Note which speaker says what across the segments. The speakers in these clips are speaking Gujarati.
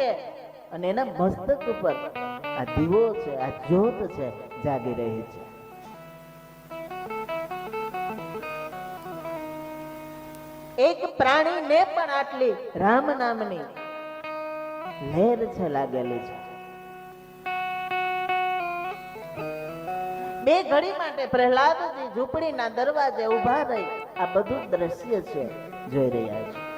Speaker 1: છે. અને એના મસ્તક ઉપર આ દીવો છે, આ જ્યોત છે, જાગી રહી છે. એક પ્રાણીને પણ આટલી રામ નામની લહેર છે લાગેલી છે. બે ઘડી માટે પ્રહલાદજી ઝૂંપડીના દરવાજે ઊભા રહી આ બધું દ્રશ્ય છે, જોઈ રહ્યા છે.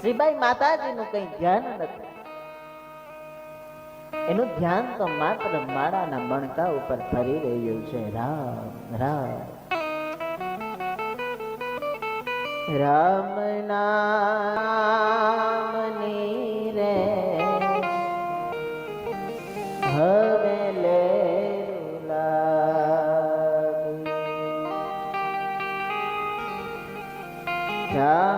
Speaker 1: શ્રીબાઈ માતાજીનું કઈ ધ્યાન નથી. એનું ધ્યાન તો માત્ર માળાના મણકા ઉપર ફરી રહ્યું છે. રામ રામ. રામ નામની રે. હવે લે. રામ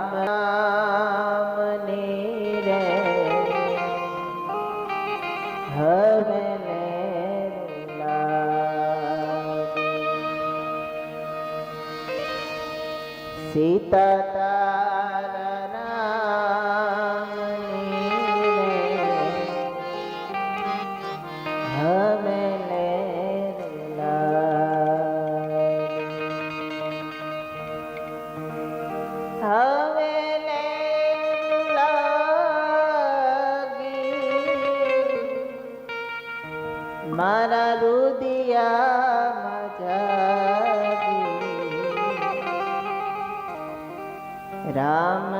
Speaker 1: સીતા રામ.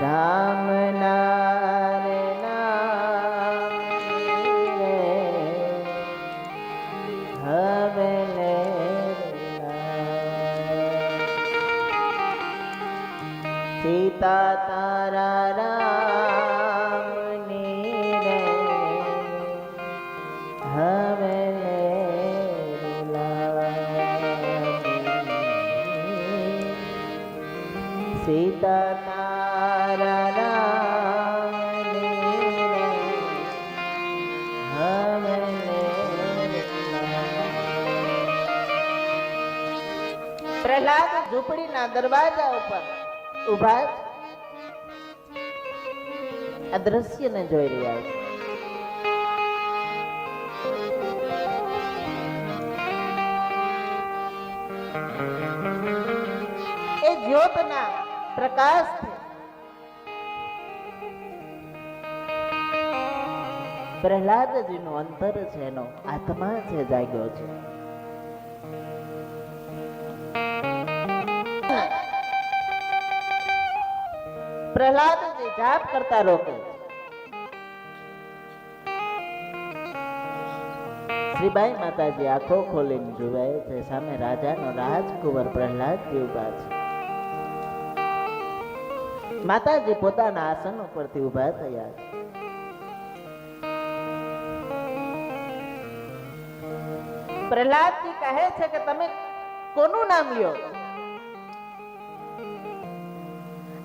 Speaker 1: રામ. સીતા તારા પ્રહલાદ ઝૂંપડીના દરવાજા ઉપર ઊભા. આ દ્રશ્યને જોઈ રહ્યા છે એ જ્યોતના પ્રકાશથી પ્રહલાદજીનું અંતર છે, એનો આત્મા છે, જાગ્યો છે. પ્રહલાદજી જાપ કરતા રોકે શ્રીબાઈ માતાજી આંખો ખોલીને જુએ છે, સામે રાજાનો રાજકુંવર પ્રહલાદજી ઊભા છે. માતાજી પોતાના આસન ઉપરથી ઊભા થયા પ્રહલાદજી કહે છે કે તમે કોનું નામ લ્યો?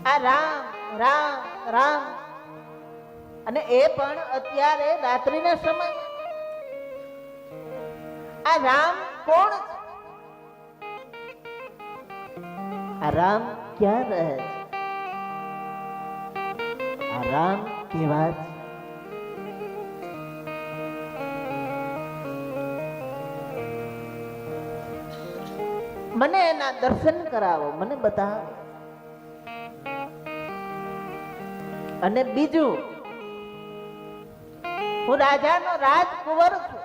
Speaker 1: આ રામ રામ રામ. અને એ પણ અત્યારે રાત્રિના સમય. આ રામ કોણ આ રામ ક્યાં રહે છે? આ રામ કેવા મને એના દર્શન કરાવો, મને બતાવો. અને બીજું, હું રાજાનો રાજકુંવર છું.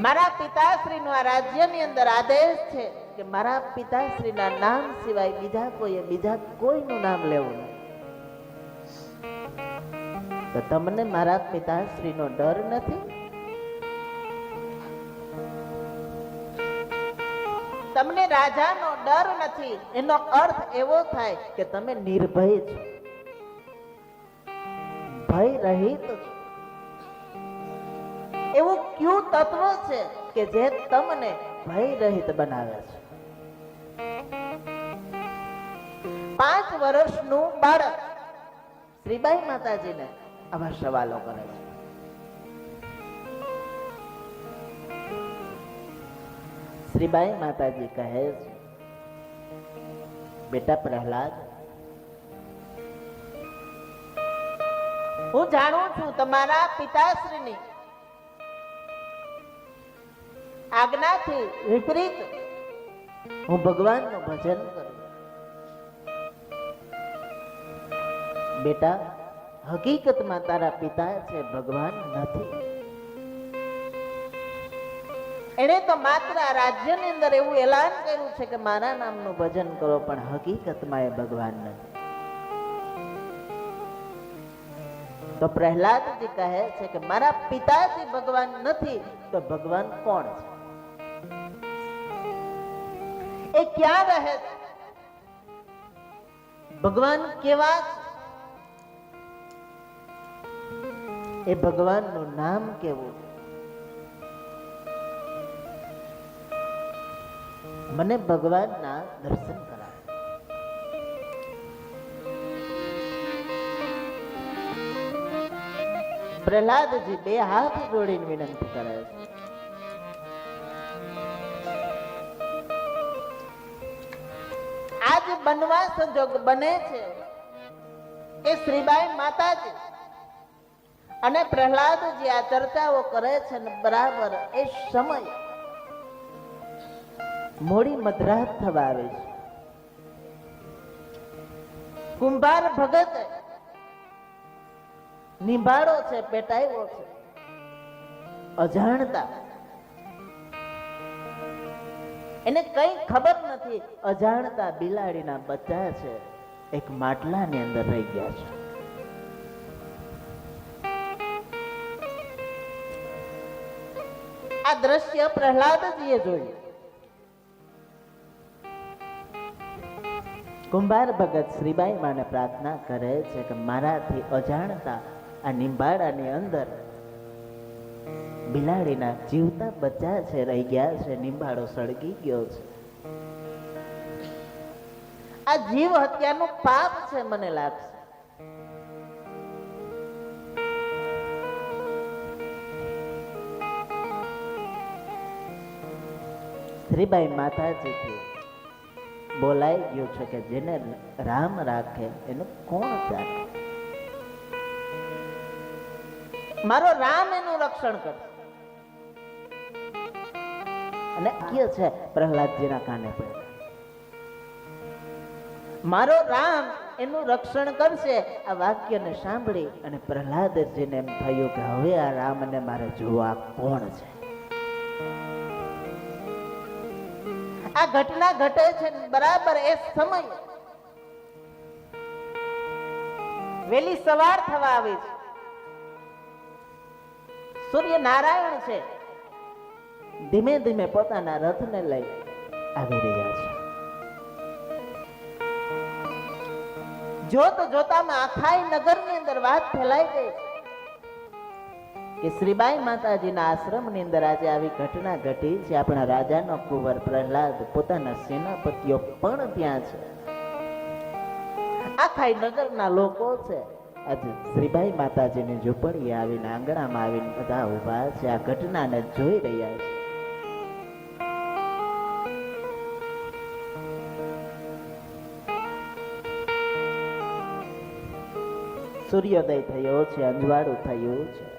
Speaker 1: મારા પિતાશ્રીનો આ રાજ્યની અંદર આદેશ છે. કે મારા પિતાશ્રીના નામ સિવાય બીજા કોઈએ બીજા કોઈનું નામ લેવું તો તમને મારા પિતાશ્રીનો ડર નથી? તમને રાજાનો ડર નથી? એનો અર્થ એવો થાય કે તમે નિર્ભય છો. ભય રહિત છો. એવું કયું તત્વ છે કે જે તમને ભય રહિત બનાવે છે? પાંચ વર્ષનું બાળક શ્રીબાઈ માતાજીને આવા સવાલો કરે છે. શ્રીબાઈ માતાજી કહે છે, બેટા પ્રહલાદ, હું જાણું છું તમારા પિતાશ્રીની આજ્ઞાથી વિપરીત હું ભગવાનનું ભજન કરું. બેટા, હકીકતમાં તારા પિતા છે ભગવાન નથી. એણે તો માત્ર આ રાજ્યની અંદર એવું એલાન કર્યું છે કે મારા નામનું ભજન કરો, પણ હકીકતમાં એ ભગવાન નથી. તો પ્રહલાદજી કહે છે કે મારા પિતાજી ભગવાન નથી, તો ભગવાન કોણ છે? એ ક્યાં રહે ભગવાન કેવા એ ભગવાનનું નામ કેવું મને ભગવાનના દર્શન કરાવે. પ્રહલાદજી બે હાથ જોડીને વિનંતી કરે છે. બનવા સંજોગ બને છે. એ શ્રીબાઈ માતાજી અને પ્રહલાદજી આ ચર્ચાઓ કરે છે ને બરાબર એ સમય મોડી મધરાત થવા આવે છે. કુંભાર ભગત નિભાડો છે પેટાયો છે. અજાણતા એને કઈ ખબર નથી. અજાણતા બિલાડીના બચ્ચા છે એક માટલાની અંદર રહી ગયા છે. આ દ્રશ્ય પ્રહલાદજીએ જોયું. કુંભાર ભગત શ્રીબાઈ માને પ્રાર્થના કરે છે કે મારાથી અજાણતા આ નિંબાડાની અંદર બિલાડીના જીવતા બચ્ચા છે, રહી ગયા છે નિંબાડો સળગી ગયો છે. આ જીવ હત્યાનું પાપ છે મને લાગશે. શ્રીબાઈ માતાજીથી બોલાઈ ગયું છે કે જેને રામ રાખે, એનું કોણ રાખે મારો રામ એનું રક્ષણ કરશે. અને વાક્ય છે પ્રહલાદજીના કાને? પડે મારો રામ એનું રક્ષણ કરશે, આ વાક્યને સાંભળી અને પ્રહલાદજીને એમ થયું કે હવે આ રામને મારે જોવા કોણ છે? આ ઘટના ઘટે છે બરાબર એ સમય. વેલી સવાર થવા આવી છે. સૂર્ય નારાયણ છે. ધીમે ધીમે પોતાના રથને લઈ આવી રહ્યા છે. જોત જોતામાં આખાઈ નગરની અંદર વાત ફેલાઈ ગઈ કે શ્રીબાઈ માતાજીના આશ્રમની અંદર આજે આવી ઘટના ઘટી છે. આપણા રાજાનો કુંવર પ્રહલાદ પોતાના સેનાપતિઓ પણ ત્યાં છે. આખાઈ નગરના લોકો છે. આજે શ્રીબાઈ માતાજીની ઝૂંપડીએ આવીને આંગણામાં આવીને બધા ઊભા છે. આ ઘટનાને જોઈ રહ્યા છે. સૂર્યોદય થયો છે અંજવાળું થયું છે.